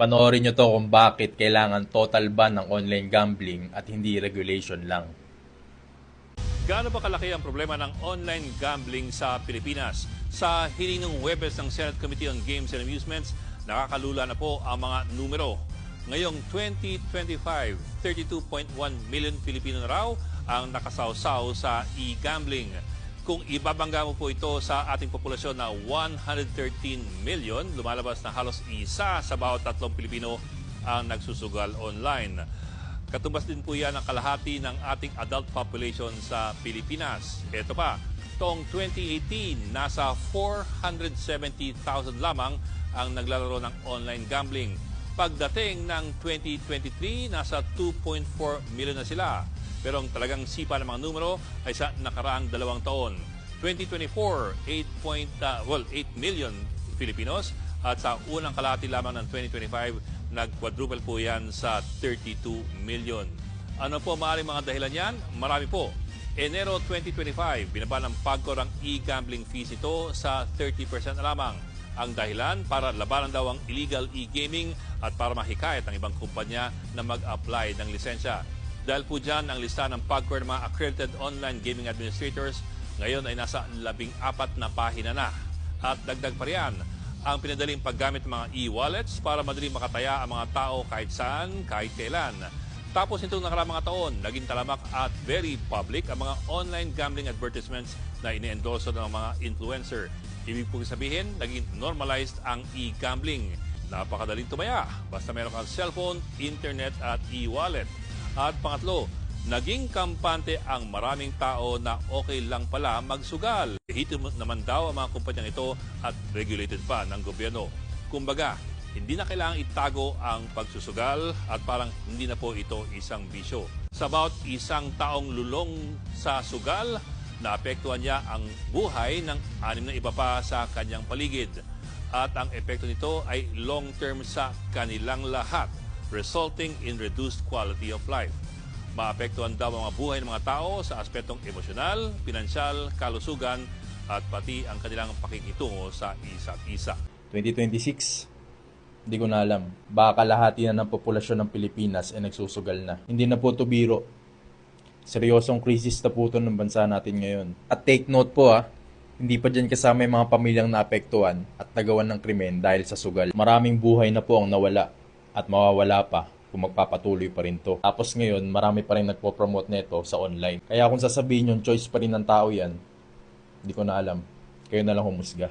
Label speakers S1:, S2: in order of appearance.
S1: Panoorin nyo to kung bakit kailangan total ban ng online gambling at hindi regulation lang.
S2: Gaano ba kalaki ang problema ng online gambling sa Pilipinas? Sa hiling ng Webes ng Senate Committee on Games and Amusements, nakakalula na po ang mga numero. Ngayong 2025, 32.1 million Pilipino na raw ang nakasawsaw sa e-gambling. Kung ibabangga mo po ito sa ating populasyon na 113 million, lumalabas na halos isa sa bawat tatlong Pilipino ang nagsusugal online. Katumbas din po yan ang kalahati ng ating adult population sa Pilipinas. Ito pa, taong 2018, nasa 470,000 lamang ang naglalaro ng online gambling. Pagdating ng 2023, nasa 2.4 million na sila. Pero ang talagang sipa ng mga numero ay sa nakaraang dalawang taon. 2024, 8, point, uh, well, 8 million Filipinos at sa unang kalahati lamang ng 2025, nag-quadruple po yan sa 32 million. Ano po maaaring mga dahilan yan? Marami po. Enero 2025, binaba ng PAGCOR ang e-gambling fees ito sa 30% na lamang. Ang dahilan para labanan daw ang illegal e-gaming at para mahikayat ang ibang kumpanya na mag-apply ng lisensya. Dahil po dyan ang lista ng PAGCOR mga accredited online gaming administrators ngayon ay nasa labing apat na pahina na. At dagdag pa riyan, ang pinadaling paggamit ng mga e-wallets para madaling makataya ang mga tao kahit saan, kahit kailan. Tapos nitong nakaraang mga taon, naging talamak at very public ang mga online gambling advertisements na ine-endorso ng mga influencer. Ibig po sabihin, naging normalized ang e-gambling. Napakadaling tumaya, basta meron kang cellphone, internet at e-wallet. At pangatlo, naging kampante ang maraming tao na okay lang pala magsugal. Hito naman daw ang mga kumpanyang ito at regulated pa ng gobyerno. Kumbaga, hindi na kailangang itago ang pagsusugal at parang hindi na po ito isang bisyo. Sa bawat isang taong lulong sa sugal, naapektuhan niya ang buhay ng anim na iba pa sa kanyang paligid. At ang epekto nito ay long-term sa kanilang lahat, resulting in reduced quality of life. Maapektuhan daw ang mga buhay ng mga tao sa aspetong emosyonal, pinansyal, kalusugan at pati ang kanilang pakikitungo sa isa't isa.
S1: 2026, hindi ko na alam. Baka kalahati na ng populasyon ng Pilipinas ay nagsusugal na. Hindi na po to biro. Seryosong krisis na po ito ng bansa natin ngayon. At take note po ah, hindi pa dyan kasama yung mga pamilyang naapektuhan at nagawan ng krimen dahil sa sugal. Maraming buhay na po ang nawala at mawawala pa kung magpapatuloy pa rin to. Tapos ngayon, marami pa rin nagpo-promote nito sa online. Kaya kung sasabihin yung choice pa rin ng tao yan, hindi ko na alam. Kayo na lang humusga.